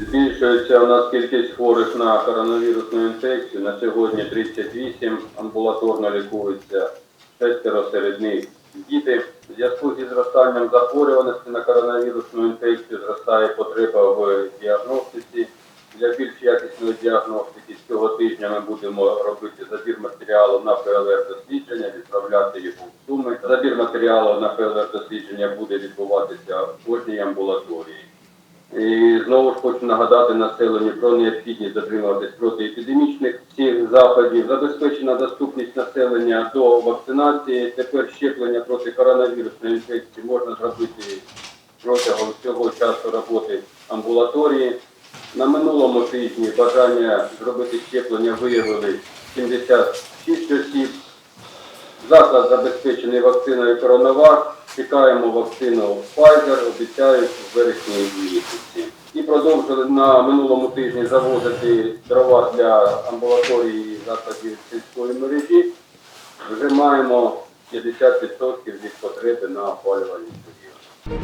Збільшується у нас кількість хворих на коронавірусну інфекцію. На сьогодні 38 амбулаторно лікуються, шестеро серед них діти. В зв'язку зі зростанням захворюваності на коронавірусну інфекцію зростає потреба в діагностиці. Для більш якісної діагностики з цього тижня ми будемо робити забір матеріалу на ПЛР-дослідження, відправляти його в суми. Забір матеріалу на ПЛР-дослідження буде відбуватися в кожній амбулаторії. Знову ж хочу нагадати населенню про необхідність дотримуватись протиепідемічних всіх заходів, забезпечена доступність населення до вакцинації. Тепер щеплення проти коронавірусної інфекції можна зробити протягом всього часу роботи амбулаторії. На минулому тижні бажання зробити щеплення виявили 76 осіб. Заклад забезпечений вакциною Коронавак. Чекаємо вакцину Pfizer, обіцяють в вересні місяці. Продовжили на минулому тижні завозити дрова для амбулаторії закладів сільської мережі. Вже маємо 50% від потреби на опалювальні період.